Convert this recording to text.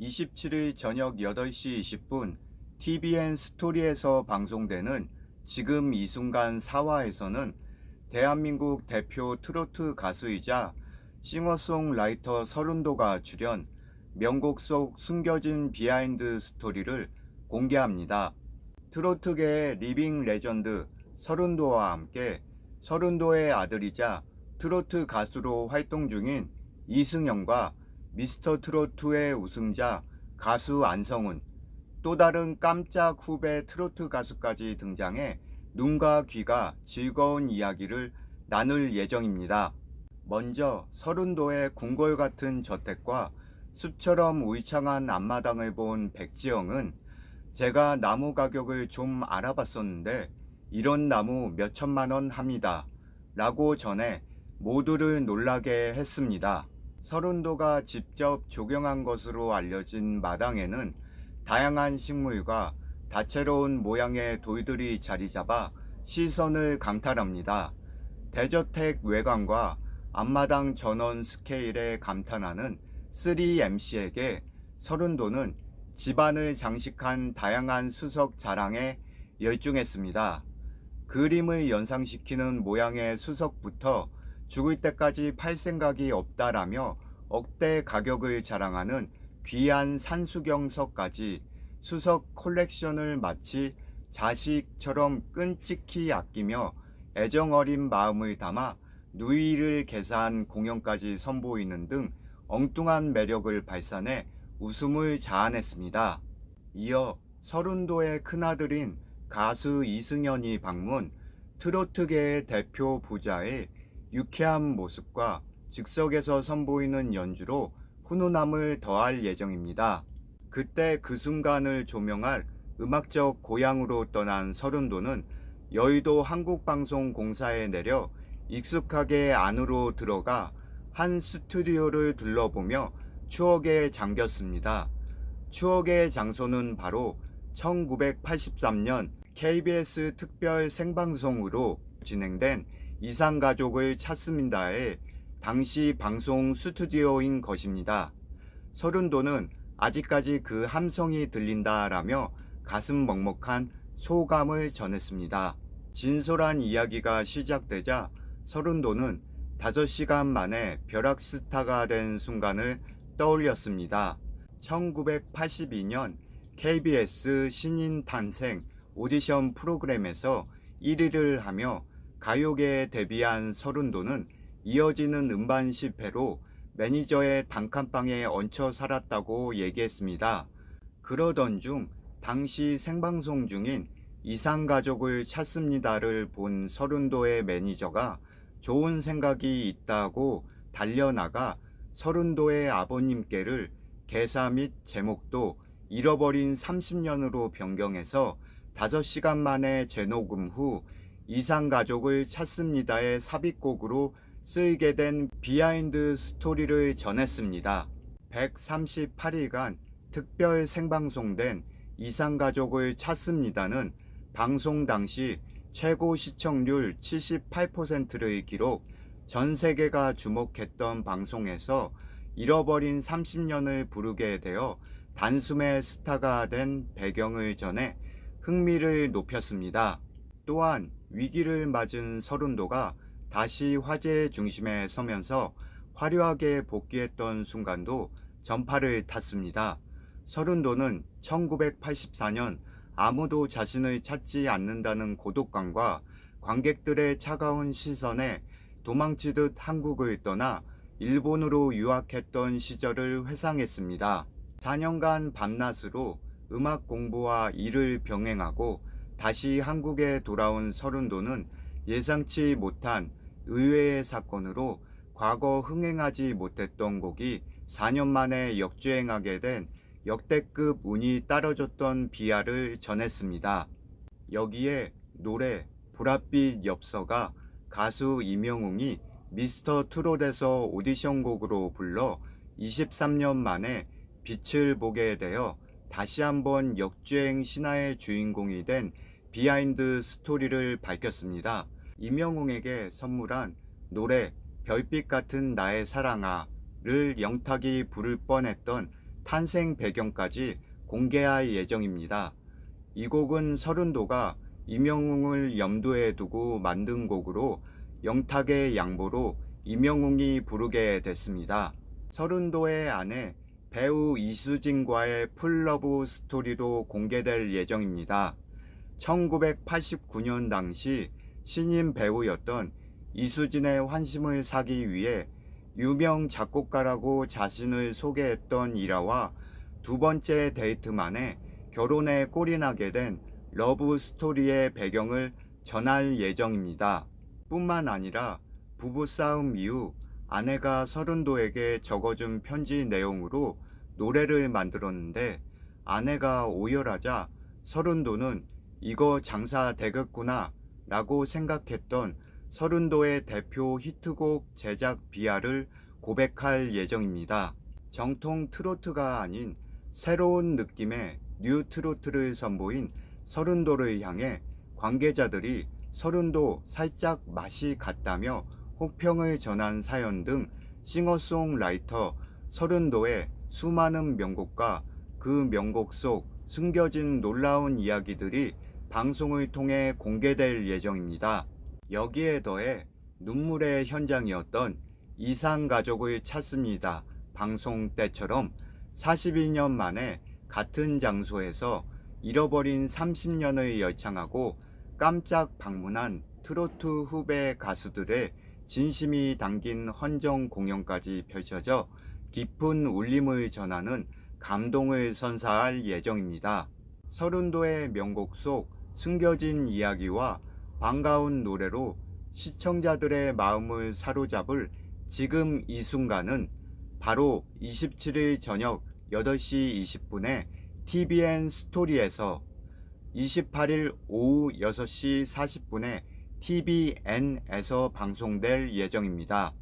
27일 저녁 8시 20분 TVN 스토리에서 방송되는 지금 이 순간 사화에서는 대한민국 대표 트로트 가수이자 싱어송라이터 서른도가 출연 명곡 속 숨겨진 비하인드 스토리를 공개합니다. 트로트계의 리빙 레전드 서른도와 함께 서른도의 아들이자 트로트 가수로 활동 중인 이승영과 미스터 트로트의 우승자 가수 안성훈 또 다른 깜짝 후배 트로트 가수까지 등장해 눈과 귀가 즐거운 이야기를 나눌 예정입니다. 먼저 서른도의 궁궐 같은 저택과 숲처럼 울창한 앞마당을 본 백지영은 제가 나무 가격을 좀 알아봤었는데 이런 나무 몇 천만 원 합니다. 라고 전해 모두를 놀라게 했습니다. 서른도가 직접 조경한 것으로 알려진 마당에는 다양한 식물과 다채로운 모양의 돌들이 자리 잡아 시선을 강탈합니다. 대저택 외관과 앞마당 전원 스케일에 감탄하는 3MC에게 서른도는 집안을 장식한 다양한 수석 자랑에 열중했습니다. 그림을 연상시키는 모양의 수석부터 죽을 때까지 팔 생각이 없다라며 억대 가격을 자랑하는 귀한 산수경석까지 수석 콜렉션을 마치 자식처럼 끈찍히 아끼며 애정 어린 마음을 담아 누이를 계산 공연까지 선보이는 등 엉뚱한 매력을 발산해 웃음을 자아냈습니다. 이어 서른도의 큰아들인 가수 이승현이 방문 트로트계의 대표 부자의 유쾌한 모습과 즉석에서 선보이는 연주로 훈훈함을 더할 예정입니다. 그때 그 순간을 조명할 음악적 고향으로 떠난 서른도는 여의도 한국방송공사에 내려 익숙하게 안으로 들어가 한 스튜디오를 둘러보며 추억에 잠겼습니다. 추억의 장소는 바로 1983년 KBS 특별 생방송으로 진행된 이상가족을 찾습니다의 당시 방송 스튜디오인 것입니다. 서른도는 아직까지 그 함성이 들린다라며 가슴 먹먹한 소감을 전했습니다. 진솔한 이야기가 시작되자 서른도는 5시간 만에 벼락 스타가 된 순간을 떠올렸습니다. 1982년 KBS 신인 탄생 오디션 프로그램에서 1위를 하며 가요계에 데뷔한 서른도는 이어지는 음반 실패로 매니저의 단칸방에 얹혀 살았다고 얘기했습니다. 그러던 중 당시 생방송 중인 이상가족을 찾습니다를 본 서른도의 매니저가 좋은 생각이 있다고 달려나가 서른도의 아버님께를 개사 및 제목도 잃어버린 30년으로 변경해서 5시간 만에 재녹음 후 이상가족을 찾습니다의 삽입곡으로 쓰이게 된 비하인드 스토리를 전했습니다. 138일간 특별 생방송된 이상가족을 찾습니다는 방송 당시 최고 시청률 78%를 기록 전 세계가 주목했던 방송에서 잃어버린 30년을 부르게 되어 단숨에 스타가 된 배경을 전해 흥미를 높였습니다. 또한 위기를 맞은 서른도가 다시 화제의 중심에 서면서 화려하게 복귀했던 순간도 전파를 탔습니다. 서른도는 1984년 아무도 자신을 찾지 않는다는 고독감과 관객들의 차가운 시선에 도망치듯 한국을 떠나 일본으로 유학했던 시절을 회상했습니다. 4년간 밤낮으로 음악 공부와 일을 병행하고 다시 한국에 돌아온 서른도는 예상치 못한 의외의 사건으로 과거 흥행하지 못했던 곡이 4년 만에 역주행하게 된 역대급 운이 따라줬던 비하를 전했습니다. 여기에 노래 보랏빛 엽서가 가수 임영웅이 미스터 트롯에서 오디션 곡으로 불러 23년 만에 빛을 보게 되어 다시 한번 역주행 신화의 주인공이 된 비하인드 스토리를 밝혔습니다. 임영웅에게 선물한 노래 별빛 같은 나의 사랑아를 영탁이 부를 뻔했던 탄생 배경까지 공개할 예정입니다. 이 곡은 서른도가 임영웅을 염두에 두고 만든 곡으로 영탁의 양보로 임영웅이 부르게 됐습니다. 서른도의 아내 배우 이수진과의 풀러브 스토리도 공개될 예정입니다. 1989년 당시 신인 배우였던 이수진의 환심을 사기 위해 유명 작곡가라고 자신을 소개했던 일화와 두 번째 데이트 만에 결혼에 꼴이 나게 된 러브 스토리의 배경을 전할 예정입니다. 뿐만 아니라 부부싸움 이후 아내가 서른도에게 적어준 편지 내용으로 노래를 만들었는데 아내가 오열하자 서른도는 이거 장사 되겠구나 라고 생각했던 서른도의 대표 히트곡 제작 비하를 고백할 예정입니다. 정통 트로트가 아닌 새로운 느낌의 뉴 트로트를 선보인 서른도를 향해 관계자들이 서른도 살짝 맛이 같다며 혹평을 전한 사연 등 싱어송라이터 서른도의 수많은 명곡과 그 명곡 속 숨겨진 놀라운 이야기들이 방송을 통해 공개될 예정입니다. 여기에 더해 눈물의 현장이었던 이상 가족을 찾습니다. 방송 때처럼 42년 만에 같은 장소에서 잃어버린 30년을 열창하고 깜짝 방문한 트로트 후배 가수들의 진심이 담긴 헌정 공연까지 펼쳐져 깊은 울림을 전하는 감동을 선사할 예정입니다. 서른도의 명곡 속 숨겨진 이야기와 반가운 노래로 시청자들의 마음을 사로잡을 지금 이 순간은 바로 27일 저녁 8시 20분에 TVN 스토리에서 28일 오후 6시 40분에 TVN에서 방송될 예정입니다.